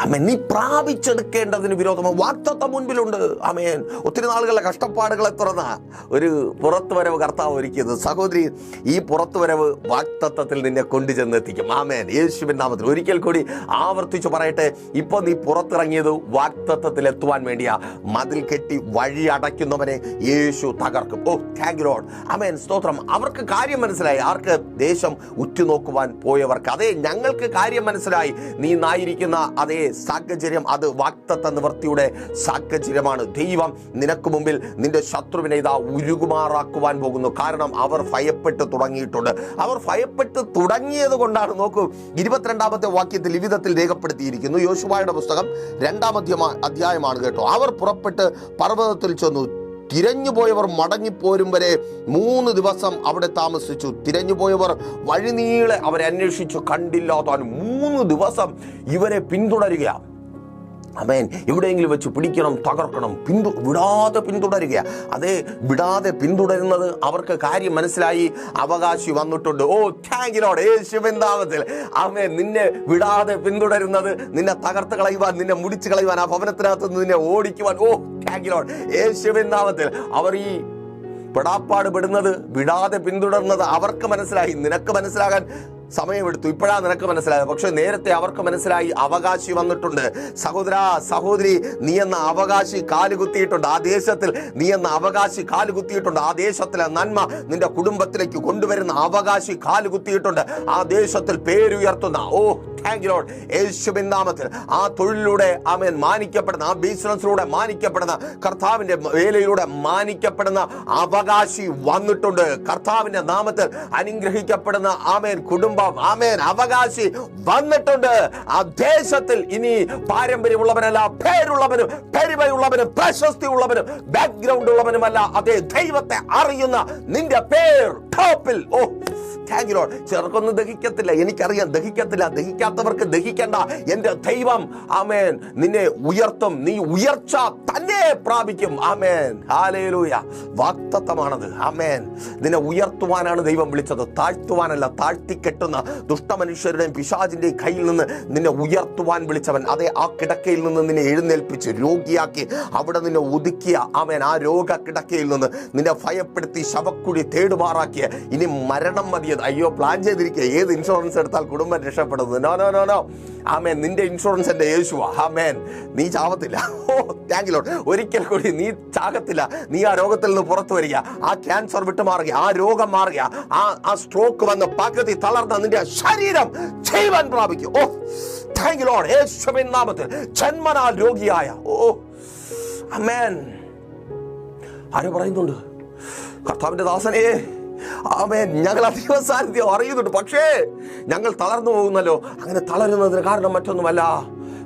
അമേൻ നീ പ്രാപിച്ചെടുക്കേണ്ടതിന് വിരോധം. വാക്തത്വം മുൻപിലുണ്ട്. അമേൻ ഒത്തിരി നാളുകളുടെ കഷ്ടപ്പാടുകളെ തുറന്ന ഒരു പുറത്തു വരവ് കർത്താവ് ഒരുക്കിയത്. സഹോദരി ഈ പുറത്തു വരവ് വാക്തത്വത്തിൽ നിന്നെ കൊണ്ടുചെന്നെത്തിക്കും. ആമേൻ. യേശുവിൻ നാമത്തിൽ ഒരിക്കൽ കൂടി ആവർത്തിച്ചു പറയട്ടെ. ഇപ്പൊ നീ പുറത്തിറങ്ങിയത് വാക്തത്വത്തിൽ എത്തുവാൻ വേണ്ടിയാ. മതിൽ കെട്ടി വഴി അടയ്ക്കുന്നവനെ യേശു തകർക്കും. ഓ താങ്ക് ലോഡ് അമേൻ സ്തോത്രം. അവർക്ക് കാര്യം മനസ്സിലായി. ആർക്ക് ദേശം ഉറ്റുനോക്കുവാൻ പോയവർക്ക്. അതേ ഞങ്ങൾക്ക് കാര്യം മനസ്സിലായി. നീ നായിരിക്കുന്ന അതേ സാഹചര്യം അത് വാക്തത്വ നിവർത്തിയുടെ സാഹചര്യമാണ്. ദൈവം നിനക്ക് മുമ്പിൽ നിന്റെ ശത്രുവിനെ ഇതാ ഉരുകുമാറാക്കുവാൻ പോകുന്നു. കാരണം അവർ ഭയപ്പെട്ട് തുടങ്ങിയിട്ടുണ്ട്. അവർ ഭയപ്പെട്ട് തുടങ്ങിയത് കൊണ്ടാണ് നോക്കൂ ഇരുപത്തിരണ്ടാമത്തെ വാക്യത്തിൽ വിവിധത്തിൽ രേഖപ്പെടുത്തിയിരിക്കുന്നു. യോശുവായുടെ പുസ്തകം രണ്ടാമത്തെ അധ്യായമാണ് കേട്ടോ. അവർ പുറപ്പെട്ട് പർവതത്തിൽ ചെന്നു. തിരഞ്ഞുപോയവർ മടങ്ങിപ്പോരും വരെ മൂന്ന് ദിവസം അവിടെ താമസിച്ചു. തിരഞ്ഞുപോയവർ വഴിനീളെ അവരെ അന്വേഷിച്ചു. കണ്ടില്ല താൻ മൂന്ന് ദിവസം ഇവരെ പിന്തുടരുക അമേൻ എവിടെയെങ്കിലും വെച്ച് പിടിക്കണം തകർക്കണം പിന്തു വിടാതെ പിന്തുടരുക അതെ വിടാതെ പിന്തുടരുന്നത് അവർക്ക് കാര്യം മനസ്സിലായി അവകാശി വന്നിട്ടുണ്ട്. ഓ താങ്കിലോട് യേശുവിന്താവത്തിൽ അമേൻ നിന്നെ വിടാതെ പിന്തുടരുന്നത് നിന്നെ തകർത്ത് കളയുവാൻ നിന്നെ മുടിച്ചു കളയുവാൻ ആ ഭവനത്തിനകത്ത് നിന്ന് ഓടിക്കുവാൻ. ഓ താങ്കിലോട് യേശുവിന്താവത്തിൽ അവർ ഈ പെടാപ്പാട് പെടുന്നത് വിടാതെ പിന്തുടർന്നത് അവർക്ക് മനസ്സിലായി. നിനക്ക് മനസ്സിലാകാൻ സമയമെടുത്തു. ഇപ്പോഴാ നിനക്ക് മനസ്സിലായത്. പക്ഷെ നേരത്തെ അവർക്ക് മനസ്സിലായി അവകാശി വന്നിട്ടുണ്ട്. സഹോദര സഹോദരി നീ എന്ന അവകാശി കാലുകുത്തിയിട്ടുണ്ട്. ആ ദേശത്തിൽ നീ എന്ന അവകാശി കാലുകുത്തിയിട്ടുണ്ട്. ആ ദേശത്തിലെ നന്മ നിന്റെ കുടുംബത്തിലേക്ക് കൊണ്ടുവരുന്ന അവകാശി കാലുകുത്തിയിട്ടുണ്ട്. ആ ദേശത്തിൽ പേരുയർത്തുന്ന ഓ താങ്ക് ലോഡ് യേശുവിൻ നാമത്തിൽ ആ തൊഴിലിലൂടെ ആമേൻ മാനിക്കപ്പെടുന്ന ആ ബിസിനസ്സിലൂടെ മാനിക്കപ്പെടുന്ന കർത്താവിന്റെ വേലയിലൂടെ മാനിക്കപ്പെടുന്ന അവകാശി വന്നിട്ടുണ്ട്. കർത്താവിന്റെ നാമത്തിൽ അനുഗ്രഹിക്കപ്പെടുന്ന ആമേൻ കുടുംബം ആമേൻ. അവകാശി വന്നിട്ടുണ്ട്. ആ ദേശത്തിൽ ഇനി പാരമ്പര്യമുള്ളവനല്ല പേരുള്ളവനും പെരുമയുള്ളവനും പ്രശസ്തി ഉള്ളവനും ബാക്ക്ഗ്രൗണ്ട് ഉള്ളവനുമല്ല. അതേ ദൈവത്തെ അറിയുന്ന നിന്റെ പേർ ടോപ്പിൽ ഓ താങ്ക് യു ചെറുക്കൊന്നും ദഹിക്കത്തില്ല. എനിക്കറിയാം ദഹിക്കത്തില്ല. ദഹിക്കാത്തവർക്ക് ദഹിക്കണ്ട. എന്റെ ദൈവം ആമേൻ. നിന്നെ ഉയർത്തും. നീ ഉയർച്ച തന്നെ പ്രാപിക്കും. ആമേൻ. ഹാലേലൂയ വാക്തത്വമാണത്. ആമേൻ. നിന്നെ ഉയർത്തുവാനാണ് ദൈവം വിളിച്ചത്. താഴ്ത്തുവാനല്ല താഴ്ത്തി കെട്ടുന്ന ദുഷ്ടമനുഷ്യരുടെയും പിശാചിന്റെയും കയ്യിൽ നിന്ന് നിന്നെ ഉയർത്തുവാൻ വിളിച്ചവൻ. അതെ ആ കിടക്കയിൽ നിന്ന് നിന്നെ എഴുന്നേൽപ്പിച്ച് രോഗിയാക്കി അവിടെ നിന്നെ ഒതുക്കിയ ആമേൻ. ആ രോഗ കിടക്കയിൽ നിന്ന് നിന്നെ ഭയപ്പെടുത്തി ശവക്കുഴി തേടുമാറാക്കിയ ഇനി മരണം മതിയത് അയ്യോ പ്ലാൻ ചെയ്തിരിക്കുക. ഏത് ഇൻഷുറൻസ് എടുത്താൽ കുടുംബം രക്ഷപ്പെടുന്നത്? No no no no amen. നിന്റെ ഇൻഷുറൻസ് എന്റെ യേശുവാ. ആമേൻ. നീ ചാവത്തില്ല. ഓ താങ്ക് ലോഡ് ഒരിക്കൽ കൂടി നീ ചാകത്തില്ല. നീ ആ രോഗത്തിൽ നിന്ന് പുറത്തു വരിക. ആ ക്യാൻസർ വിട്ടുമാറുക ആ രോഗം മാറുക. ആ ആ സ്ട്രോക്ക് വന്ന് പകുതി തളർന്ന നിന്റെ ശരീരം ജീവൻ പ്രാപിക്കും. ഓ താങ്ക് ലോഡ് യേശുവിൻ നാമത്തിൽ ജന്മനാൽ രോഗിയായ. ഓ അമേൻ ആരോ പറയുന്നുണ്ട്? കർത്താവിന്റെ ദാസനെ ആമേൻ. ഞങ്ങൾ അധിക സാന്നിധ്യം അറിയുന്നുണ്ട്. പക്ഷേ ഞങ്ങൾ തളർന്നു പോകുന്നല്ലോ. അങ്ങനെ തളരുന്നതിന് കാരണം മറ്റൊന്നുമല്ല.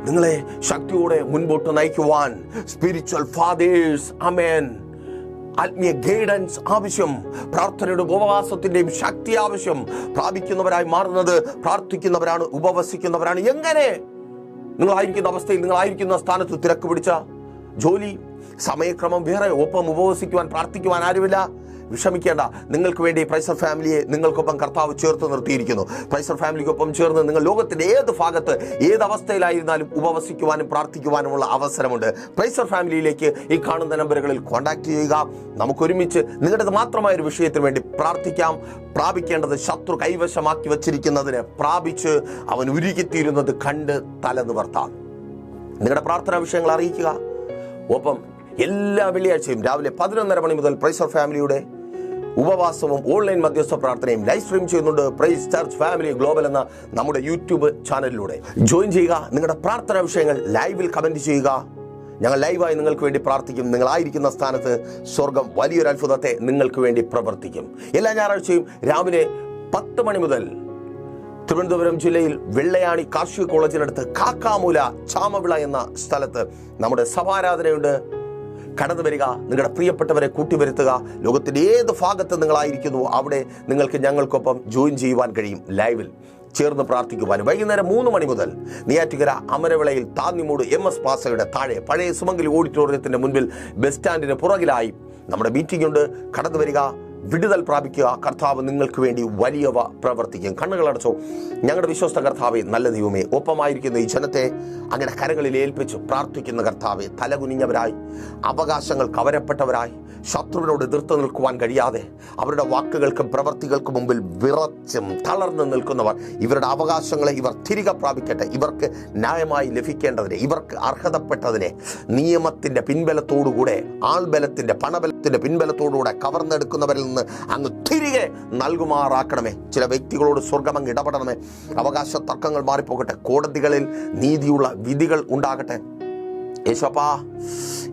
നിങ്ങളെ ശക്തിയോടെ മുൻപോട്ട് നയിക്കുവാൻ സ്പിരിച്വൽ ഫാദേഴ്സ് അമേൻ ആത്മീയ ഗൈഡൻസ് ആവശ്യം പ്രാർത്ഥനയുടെ ഉപവാസത്തിന്റെയും ശക്തി ആവശ്യം പ്രാപിക്കുന്നവരായി മാറുന്നത് പ്രാർത്ഥിക്കുന്നവരാണ് ഉപവസിക്കുന്നവരാണ്. എങ്ങനെ? നിങ്ങളായിരിക്കുന്ന അവസ്ഥയിൽ നിങ്ങളായിരിക്കുന്ന സ്ഥാനത്ത് തിരക്ക് പിടിച്ച ജോലി സമയക്രമം വേറെ ഒപ്പം ഉപവസിക്കുവാൻ പ്രാർത്ഥിക്കുവാൻ ആരുമില്ല. വിഷമിക്കേണ്ട. നിങ്ങൾക്ക് വേണ്ടി പ്രൈസർ ഫാമിലിയെ നിങ്ങൾക്കൊപ്പം കർത്താവ് ചേർത്ത് നിർത്തിയിരിക്കുന്നു. പ്രൈസർ ഫാമിലിക്കൊപ്പം ചേർന്ന് നിങ്ങൾ ലോകത്തിന്റെ ഏത് ഭാഗത്ത് ഏത് അവസ്ഥയിലായിരുന്നാലും ഉപവസിക്കുവാനും പ്രാർത്ഥിക്കുവാനുമുള്ള അവസരമുണ്ട്. പ്രൈസർ ഫാമിലിയിലേക്ക് ഈ കാണുന്ന നമ്പറുകളിൽ കോൺടാക്ട് ചെയ്യുക. നമുക്കൊരുമിച്ച് നിങ്ങളുടേത് മാത്രമായ ഒരു വിഷയത്തിന് വേണ്ടി പ്രാർത്ഥിക്കാം. പ്രാപിക്കേണ്ടത് ശത്രു കൈവശമാക്കി വച്ചിരിക്കുന്നതിന് പ്രാപിച്ച് അവൻ ഉരുകിത്തീരുന്നത് കണ്ട് തല നിവർത്താം നിങ്ങളുടെ പ്രാർത്ഥനാ വിഷയങ്ങൾ അറിയിക്കുക. ഒപ്പം എല്ലാ വെള്ളിയാഴ്ചയും രാവിലെ പതിനൊന്നര മണി മുതൽ പ്രൈസർ ഫാമിലിയുടെ ഉപവാസവും ഓൺലൈൻ മധ്യസ്ഥ പ്രാർത്ഥനയും ലൈവ് സ്ട്രീം ചെയ്യുന്നുണ്ട് പ്രൈസ് ചർച്ച് ഫാമിലി ഗ്ലോബൽ എന്ന നമ്മുടെ യൂട്യൂബ് ചാനലിലൂടെ ജോയിൻ ചെയ്യുക. നിങ്ങളുടെ പ്രാർത്ഥനാ വിഷയങ്ങൾ ലൈവിൽ കമന്റ് ചെയ്യുക. ഞങ്ങൾ ലൈവായി നിങ്ങൾക്ക് വേണ്ടി പ്രാർത്ഥിക്കും. നിങ്ങളായിരിക്കുന്ന സ്ഥാനത്ത് സ്വർഗം വലിയൊരു അത്ഭുതത്തെ നിങ്ങൾക്ക് വേണ്ടി പ്രവർത്തിക്കും. എല്ലാ ഞായറാഴ്ചയും രാവിലെ പത്ത് മണി മുതൽ തിരുവനന്തപുരം ജില്ലയിൽ വെള്ളയാണി കാർഷിക കോളേജിനടുത്ത് കാക്കാമൂല ചാമവിള എന്ന സ്ഥലത്ത് നമ്മുടെ സഭാരാധനയുണ്ട്. കടന്നു വരിക നിങ്ങളുടെ പ്രിയപ്പെട്ടവരെ കൂട്ടിവരുത്തുക. ലോകത്തിന്റെ ഏത് ഭാഗത്ത് നിങ്ങളായിരിക്കുന്നു അവിടെ നിങ്ങൾക്ക് ഞങ്ങൾക്കൊപ്പം ജോയിൻ ചെയ്യുവാൻ കഴിയും. ലൈവിൽ ചേർന്ന് പ്രാർത്ഥിക്കുവാനും. വൈകുന്നേരം മൂന്ന് മണി മുതൽ നെയ്യാറ്റുകര അമരവിളയിൽ താന്നിമൂട് എം എസ് പാസയുടെ താഴെ പഴയ സുമംഗലി ഓഡിറ്റോറിയത്തിന്റെ മുൻപിൽ ബസ് സ്റ്റാൻഡിന് പുറകിലായി നമ്മുടെ മീറ്റിംഗ് ഉണ്ട്. കടന്നു വരിക വിടുതൽ പ്രാപിക്കുക. കർത്താവ് നിങ്ങൾക്ക് വേണ്ടി വലിയവ പ്രവർത്തിക്കും. കണ്ണുകളടച്ചോ ഞങ്ങളുടെ വിശ്വസ്ത കർത്താവെ നല്ല ദൈവമേ ഒപ്പമായിരിക്കുന്ന ഈ ജനത്തെ അങ്ങനെ കരകളിൽ ഏൽപ്പിച്ചു പ്രാർത്ഥിക്കുന്ന കർത്താവെ തലകുനിഞ്ഞവരായി അവകാശങ്ങൾ കവരപ്പെട്ടവരായി ശത്രുവിനോട് എതിർത്ത് നിൽക്കുവാൻ കഴിയാതെ അവരുടെ വാക്കുകൾക്കും പ്രവൃത്തികൾക്കും മുമ്പിൽ വിറച്ചും തളർന്നു നിൽക്കുന്നവർ ഇവരുടെ അവകാശങ്ങളെ ഇവർ തിരികെ പ്രാപിക്കട്ടെ. ഇവർക്ക് ന്യായമായി ലഭിക്കേണ്ടതിനെ ഇവർക്ക് അർഹതപ്പെട്ടതിനെ നിയമത്തിന്റെ പിൻബലത്തോടുകൂടെ ആൾബലത്തിന്റെ പണബലത്തിന്റെ പിൻബലത്തോടുകൂടെ കവർന്നെടുക്കുന്നവരിൽ നിന്ന് അങ്ങ് തിരികെ നൽകുമാറാക്കണമേ. ചില വ്യക്തികളോട് സ്വർഗം അങ്ങ് ഇടപെടണമേ. അവകാശ തർക്കങ്ങൾ മാറിപ്പോകട്ടെ. കോടതികളിൽ നീതിയുള്ള വിധികൾ ഉണ്ടാകട്ടെ. യേശോപ്പാ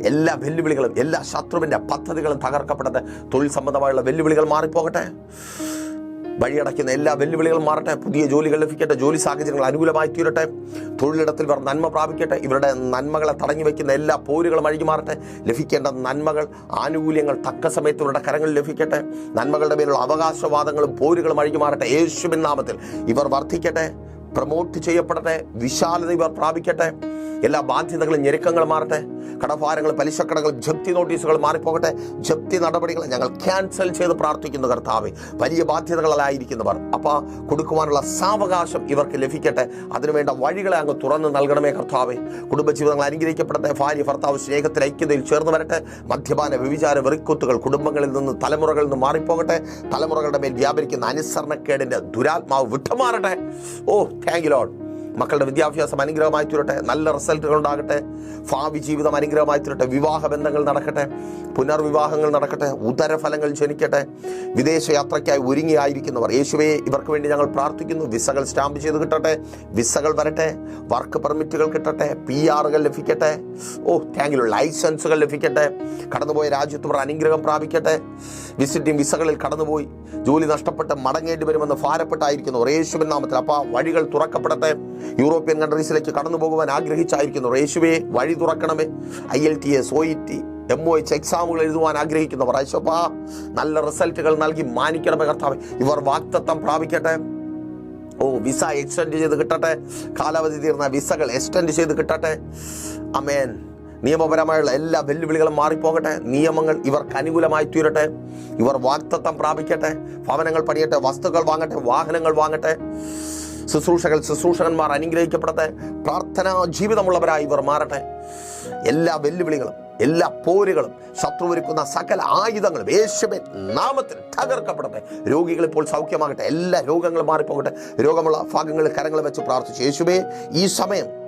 എല്ലാ വെല്ലുവിളികളും എല്ലാ ശത്രുവിന്റെ പദ്ധതികളും തകർക്കപ്പെടട്ടെ തൊഴിൽ സംബന്ധമായുള്ള വെല്ലുവിളികൾ മാറിപ്പോകട്ടെ. വഴിയടയ്ക്കുന്ന എല്ലാ വെല്ലുവിളികളും മാറട്ടെ. പുതിയ ജോലികൾ ലഭിക്കട്ടെ. ജോലി സാഹചര്യങ്ങൾ അനുകൂലമായി തീരട്ടെ. തൊഴിലിടത്തിൽ ഇവർ നന്മ പ്രാപിക്കട്ടെ. ഇവരുടെ നന്മകളെ തടഞ്ഞു വയ്ക്കുന്ന എല്ലാ പോരുകളും അഴിഞ്ഞു മാറട്ടെ. ലഭിക്കേണ്ട നന്മകൾ ആനുകൂല്യങ്ങൾ തക്ക സമയത്ത് ഇവരുടെ കരങ്ങളിൽ ലഭിക്കട്ടെ. നന്മകളുടെ മേലുള്ള അവകാശവാദങ്ങളും പോരുകളും അഴിഞ്ഞു മാറട്ടെ. യേശുവിൻ നാമത്തിൽ ഇവർ വർദ്ധിക്കട്ടെ. പ്രമോട്ട് ചെയ്യപ്പെടട്ടെ വിശാലത ഇവർ പ്രാപിക്കട്ടെ എല്ലാ ബാധ്യതകളും ഞെരുക്കങ്ങൾ മാറട്ടെ കടഭാരങ്ങൾ പലിശക്കടകൾ ജപ്തി നോട്ടീസുകൾ മാറിപ്പോകട്ടെ ജപ്തി നടപടികൾ ഞങ്ങൾ ക്യാൻസൽ ചെയ്ത് പ്രാർത്ഥിക്കുന്നു കർത്താവെ. വലിയ ബാധ്യതകളായിരിക്കുന്നവർ. അപ്പോൾ കൊടുക്കുവാനുള്ള സാവകാശം ഇവർക്ക് ലഭിക്കട്ടെ. അതിനുവേണ്ട വഴികളെ അങ്ങ് തുറന്ന് നൽകണമേ കർത്താവെ. കുടുംബജീവിതങ്ങൾ അനുഗ്രഹിക്കപ്പെടട്ടെ. ഭാര്യ ഭർത്താവ് സ്നേഹത്തിൽ ഐക്യതയിൽ ചേർന്ന് വരട്ടെ. മദ്യപാന വ്യവിചാര വെറിക്കുത്തുകൾ കുടുംബങ്ങളിൽ നിന്ന് തലമുറകളിൽ നിന്ന് മാറിപ്പോകട്ടെ. തലമുറകളുടെ മേൽ വ്യാപരിക്കുന്ന അനുസരണക്കേടിന്റെ ദുരാത്മാവ് വിട്ടുമാറട്ടെ. ഓ താങ്ക് യു ലോഡ് മക്കളുടെ വിദ്യാഭ്യാസം അനുഗ്രഹമായി തീരട്ടെ. നല്ല റിസൾട്ടുകൾ ഉണ്ടാകട്ടെ. ഭാവി ജീവിതം അനുഗ്രഹമായി തീരട്ടെ. വിവാഹ ബന്ധങ്ങൾ നടക്കട്ടെ. പുനർവിവാഹങ്ങൾ നടക്കട്ടെ. ഉദരഫലങ്ങൾ ജനിക്കട്ടെ വിദേശ യാത്രയ്ക്കായി ഒരുങ്ങിയായിരിക്കുന്നവർ യേശുവെ ഇവർക്ക് വേണ്ടി ഞങ്ങൾ പ്രാർത്ഥിക്കുന്നു. വിസകൾ സ്റ്റാമ്പ് ചെയ്ത് കിട്ടട്ടെ. വിസകൾ വരട്ടെ. വർക്ക് പെർമിറ്റുകൾ കിട്ടട്ടെ. പി ആറുകൾ ലഭിക്കട്ടെ. ഓ താങ്കിലോ ലൈസൻസുകൾ ലഭിക്കട്ടെ. കടന്നുപോയ രാജ്യത്ത് ഇവർ അനുഗ്രഹം പ്രാപിക്കട്ടെ. വിസിറ്റിംഗ് വിസകളിൽ കടന്നുപോയി. ജോലി നഷ്ടപ്പെട്ട് മടങ്ങേണ്ടി വരുമെന്ന് ഭാരപ്പെട്ടായിരിക്കുന്നു യേശുവിൻ നാമത്തിൽ അപ്പോൾ വഴികൾ തുറക്കപ്പെടട്ടെ. യൂറോപ്യൻ കൺട്രീസിലേക്ക് കടന്നു പോകുവാൻ ആഗ്രഹിച്ചായിരിക്കുന്നു. യേശുവെ വഴി തുറക്കണമേ. I L T S O E T M O H എക്സാമുകൾ എഴുതുവാൻ ആഗ്രഹിക്കുന്നവർ ഐശോപ്പാ നല്ല റിസൾട്ടുകൾ നൽകി മാനിക്കണമേ കർത്താവ്. ഇവർ വാക്തത്വം പ്രാപിക്കട്ടെ. ഓ വിസ എക്സ്റ്റെൻഡ് ചെയ്ത് കിട്ടട്ടെ. കാലാവധി തീർന്ന വിസകൾ എക്സ്റ്റെൻഡ് ചെയ്ത് കിട്ടട്ടെ. അമേൻ നിയമപരമായുള്ള എല്ലാ വെല്ലുവിളികളും മാറിപ്പോകട്ടെ. നിയമങ്ങൾ ഇവർക്ക് അനുകൂലമായി തീരട്ടെ. ഇവർ വാക്തത്വം പ്രാപിക്കട്ടെ. ഭവനങ്ങൾ പണിയട്ടെ. വസ്തുക്കൾ വാങ്ങട്ടെ. വാഹനങ്ങൾ വാങ്ങട്ടെ. ശുശ്രൂഷകൾ ശുശ്രൂഷകന്മാർ അനുഗ്രഹിക്കപ്പെടട്ടെ. പ്രാർത്ഥനാ ജീവിതമുള്ളവരായി ഇവർ മാറട്ടെ. എല്ലാ വെല്ലുവിളികളും എല്ലാ പോരുകളും ശത്രുവരുക്കുന്ന സകല ആയുധങ്ങളും യേശുവിൻ നാമത്തിൽ തകർക്കപ്പെടട്ടെ. രോഗികൾ ഇപ്പോൾ സൗഖ്യമാകട്ടെ. എല്ലാ രോഗങ്ങളും മാറിപ്പോകട്ടെ. രോഗമുള്ള ഭാഗങ്ങളിൽ കരങ്ങൾ വെച്ച് പ്രാർത്ഥിച്ചു യേശുവേ ഈ സമയം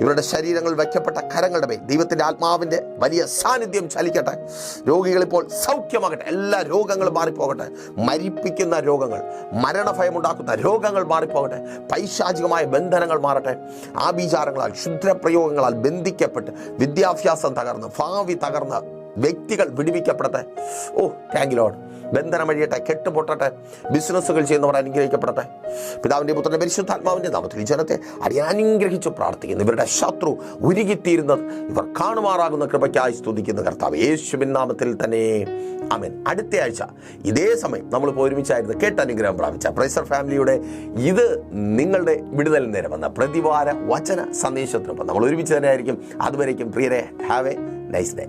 ഇവരുടെ ശരീരങ്ങൾ വയ്ക്കപ്പെട്ട കരങ്ങളുടെ മേൽ ദൈവത്തിന്റെ ആത്മാവിന്റെ വലിയ സാന്നിധ്യം ചലിക്കട്ടെ. രോഗികൾ ഇപ്പോൾ സൗഖ്യമാകട്ടെ. എല്ലാ രോഗങ്ങളും മാറിപ്പോകട്ടെ. മരിപ്പിക്കുന്ന രോഗങ്ങൾ മരണഭയമുണ്ടാക്കുന്ന രോഗങ്ങൾ മാറിപ്പോകട്ടെ. പൈശാചികമായ ബന്ധനങ്ങൾ മാറട്ടെ. ആഭിചാരങ്ങളാൽ ക്ഷുദ്രപ്രയോഗങ്ങളാൽ ബന്ധിക്കപ്പെട്ട് വിദ്യാഭ്യാസം തകർന്ന് ഭാവി തകർന്ന് വ്യക്തികൾ വിടിവിക്കപ്പെടട്ടെ. ഓ താങ്ക് ലോഡ് ബന്ധനം വഴിയട്ടെ കെട്ടുപൊട്ടട്ടെ ബിസിനസ്സുകൾ ചെയ്യുന്നവർ അനുഗ്രഹിക്കപ്പെടട്ടെ. പിതാവിന്റെ പുത്രന്റെ പരിശുദ്ധാത്മാവിന്റെ നാമത്തിൽ ജനത്തെ അടി അനുഗ്രഹിച്ച് പ്രാർത്ഥിക്കുന്നു. ഇവരുടെ ശത്രു ഉരുകിത്തീരുന്നത് ഇവർ കാണുമാറാകുന്ന കൃപയ്ക്കായി സ്തുതിക്കുന്ന കർത്താവ്. യേശുവിൻ നാമത്തിൽ തന്നെ. അമൻ അടുത്ത ആഴ്ച ഇതേ സമയം നമ്മൾ ഒരുമിച്ചായിരുന്നു കേട്ട് അനുഗ്രഹം പ്രാപിച്ച. പ്രൈസർ ഫാമിലിയുടെ ഇത് നിങ്ങളുടെ വിടുതൽ നേരം വന്ന പ്രതിവാര വചന സന്ദേശത്തിനൊപ്പം നമ്മൾ ഒരുമിച്ച് തന്നെ ആയിരിക്കും. അതുവരേക്കും പ്രിയരെ have a nice day